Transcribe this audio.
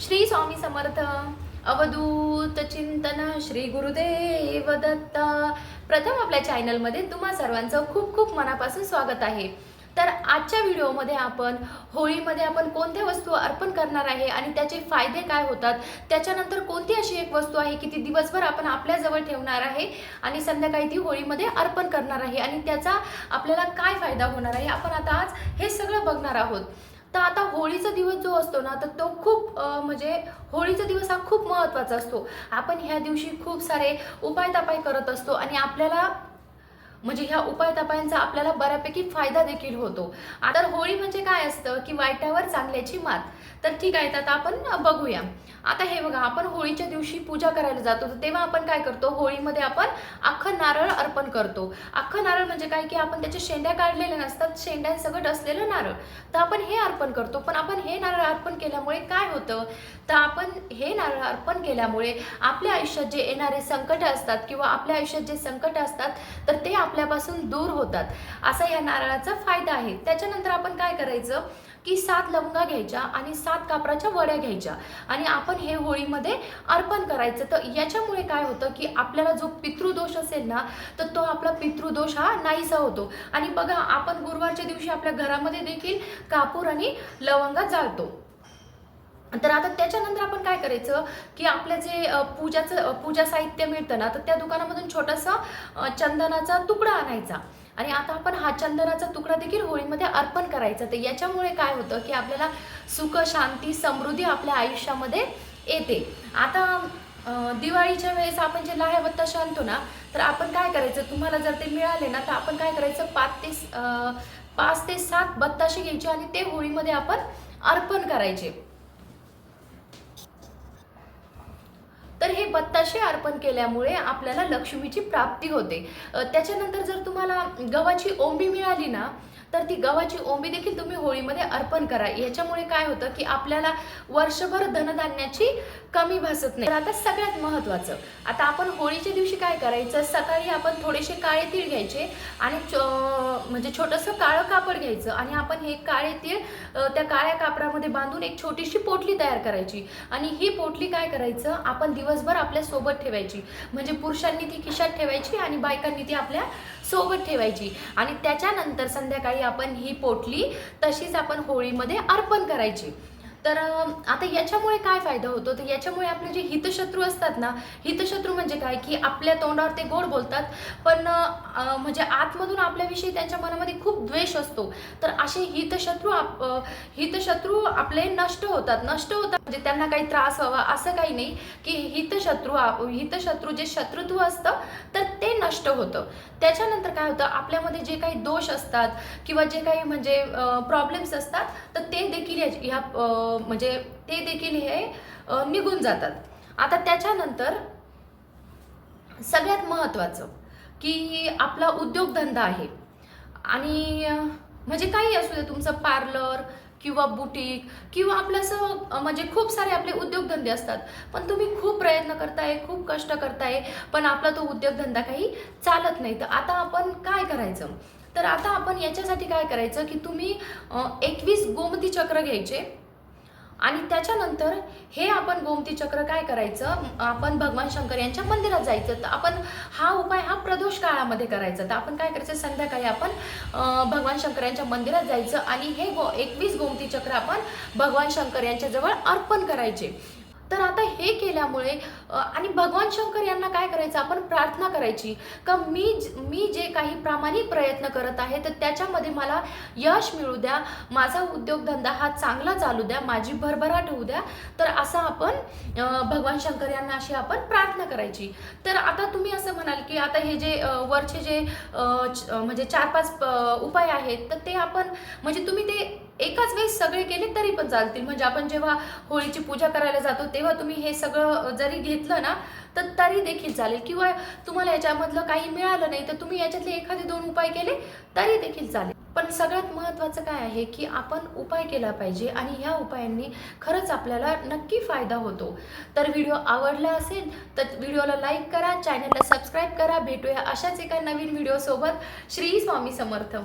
श्री स्वामी समर्थ अवधूत चिंतन श्री गुरुदेव दत्त. प्रथम आपल्या चॅनलमध्ये तुम्हा सर्वांचं खूप खूप मनापासून स्वागत आहे. तर आजच्या व्हिडिओमध्ये आपण होळीमध्ये आपण कोणत्या वस्तू अर्पण करणार आहे आणि त्याचे फायदे काय होतात? त्याच्यानंतर कोणती अशी एक वस्तू आहे की ती दिवसभर आपण आपल्याजवळ ठेवणार आहे आणि संध्याकाळी ती होळीमध्ये अर्पण करणार आहे आणि त्याचा आपल्याला काय फायदा होणार आहे? आपण आता आज हे सगळं बघणार आहोत. तर आता होळीचा दिवस जो असतो ना तर तो खूप म्हणजे होळीचा दिवस हा खूप महत्त्वाचा असतो. आपण ह्या दिवशी खूप सारे उपाय तपाय करत असतो आणि आपल्याला म्हणजे ह्या उपाय तपायांचा आपल्याला बऱ्यापैकी फायदा देखील होतो. आता होळी म्हणजे काय असतं की वाईटावर चांगल्याची मात. तर ठीक आहे तर आता आपण बघूया. आता हे बघा आपण होळीच्या दिवशी पूजा करायला जातो तर तेव्हा आपण काय करतो? होळीमध्ये आपण अख्खं नारळ अर्पण करतो. अख्खं नारळ म्हणजे काय? की आपण त्याच्या शेंड्या काढलेल्या नसतात शेंड्यांसकट असलेलं नारळ. तर आपण हे अर्पण करतो. पण आपण हे नारळ अर्पण केल्यामुळे काय होतं? तर आपण हे नारळ अर्पण केल्यामुळे आपल्या आयुष्यात जे येणारे संकट असतात किंवा आपल्या आयुष्यात जे संकट असतात तर ते आपल्यापासून दूर होतात. असा या नारळाचा फायदा आहे. त्याच्यानंतर आपण काय करायचं की सात लवंगा घ्यायच्या आणि सात कापराच्या वड्या घ्यायच्या. आणि आपण हे होळीमध्ये अर्पण करायचं. तर याच्यामुळे काय होतं की आपल्याला जो पितृदोष असेल ना तर तो आपला पितृदोष हा नाहीसा होतो. आणि बघा आपण गुरुवारच्या दिवशी आपल्या घरामध्ये देखील कापूर आणि लवंगा जाळतो. तर आता त्याच्यानंतर आपण काय करायचं की आपलं जे पूजाचं पूजा साहित्य मिळतं ना तर त्या दुकानामधून छोटासा चंदनाचा तुकडा आणायचा. आणि आता आपण हा चंदनाचा तुकडा देखील होळीमध्ये अर्पण करायचा. तर याच्यामुळे काय होतं की आपल्याला सुख शांती समृद्धी आपल्या आयुष्यामध्ये येते. आता दिवाळीच्या वेळेस आपण जे लाह्या शांतो आणतो ना तर आपण काय करायचं? तुम्हाला जर ते मिळाले ना तर आपण काय करायचं? पाच ते पाच ते सात बत्ताशे घ्यायचे आणि ते होळीमध्ये आपण अर्पण करायचे. तर हे बत्ताशे अर्पण केल्यामुळे आपल्याला लक्ष्मीची प्राप्ती होते. त्याच्यानंतर जर तुम्हाला गव्हाची ओंबी मिळाली ना तर ती गव्हाची ओंबी देखील तुम्ही होळीमध्ये अर्पण करा. याच्यामुळे काय होतं की आपल्याला वर्षभर धनधान्याची कमी भासत नाही. तर आता सगळ्यात महत्त्वाचं आता आपण होळीच्या दिवशी काय करायचं? सकाळी आपण थोडेसे काळे तीळ घ्यायचे आणि म्हणजे छोटंसं काळं कापड घ्यायचं आणि आपण हे काळे तीळ त्या काळ्या कापडामध्ये बांधून एक छोटीशी पोटली तयार करायची. आणि ही पोटली काय करायचं? आपण दिवस दिवसभर आपल्यासोबत ठेवायची. म्हणजे पुरुषांनी ती खिशात ठेवायची आणि बायकांनी ती आपल्यासोबत ठेवायची. आणि त्याच्यानंतर संध्याकाळी आपण ही पोटली तशीच आपण होळीमध्ये अर्पण करायची. तर आता याच्यामुळे काय फायदा होतो? तर याच्यामुळे आपले जे हितशत्रू असतात ना हितशत्रू म्हणजे काय? की आपल्या तोंडावर ते गोड बोलतात पण म्हणजे आतमधून आपल्याविषयी त्यांच्या मनामध्ये खूप द्वेष असतो. तर असे हितशत्रू आप हितशत्रू आपले नष्ट होतात. नष्ट होतात म्हणजे त्यांना काही त्रास व्हावा असं काही नाही की हितशत्रू आप- हितशत्रू जे शत्रुत्व असतं तर ते नष्ट होतं. त्याच्यानंतर काय होतं? आपल्यामध्ये जे काही दोष असतात किंवा जे काही म्हणजे प्रॉब्लेम्स असतात तर ते देखील ह्या म्हणजे ते देखील हे निघून जातात. आता त्याच्यानंतर सगळ्यात महत्त्वाचं की आपला उद्योगधंदा आहे. आणि म्हणजे काही असू दे तुमचं पार्लर किंवा बुटीक किंवा आपलं असं म्हणजे खूप सारे आपले उद्योगधंदे असतात. पण तुम्ही खूप प्रयत्न करताय खूप कष्ट करताय पण आपला तो उद्योगधंदा काही चालत नाही. तर आता आपण काय करायचं? तर आता आपण याच्यासाठी काय करायचं की तुम्ही एकवीस गोमती चक्र घ्यायचे. आणि त्याच्यानंतर हे आपण गोमती चक्र काय करायचं? आपण भगवान शंकर यांच्या मंदिरात जायचं. तर आपण हा उपाय हा प्रदोष काळामध्ये करायचा. तर आपण काय करायचं? संध्याकाळी आपण भगवान शंकर यांच्या मंदिरात जायचं आणि हे गो एकवीस गोमती चक्र आपण भगवान शंकर यांच्याजवळ अर्पण करायचे. तर आता हे केल्यामुळे आणि भगवान शंकर यांना काय करायचं? आपण प्रार्थना करायची. का मी मी जे काही प्रामाणिक प्रयत्न करत आहे तर त्याच्यामध्ये मला यश मिळू द्या. माझा उद्योगधंदा हा चांगला चालू द्या. माझी भरभराट होऊ द्या. तर असं आपण भगवान शंकर यांना अशी आपण प्रार्थना करायची. तर आता तुम्ही असं म्हणाल की आता हे जे वरचे जे म्हणजे चार पाच उपाय आहेत तर ते आपण म्हणजे तुम्ही ते एक वेळेस सगळे केले तरी पण चालतील. म्हणजे आपण जेव्हा होळीची पूजा करायला जातो तेव्हा तुम्ही हे सगळं जरी घेतलं ना तर तरी देखील चालेल. किंवा तुम्हाला याच्यामधलं काही मिळालं नाही तर तुम्ही याच्यातले एखादे दोन उपाय केले तरी देखील चालेल. पण सगळ्यात महत्त्वाचं काय आहे की आपण उपाय केला पाहिजे आणि ह्या उपायांनी खरंच आपल्याला नक्की फायदा होतो. तर व्हिडिओ आवडला असेल तर व्हिडिओला लाईक करा चॅनलला सबस्क्राईब करा. भेटूया अशाच एका नवीन व्हिडिओसोबत. श्री स्वामी समर्थ.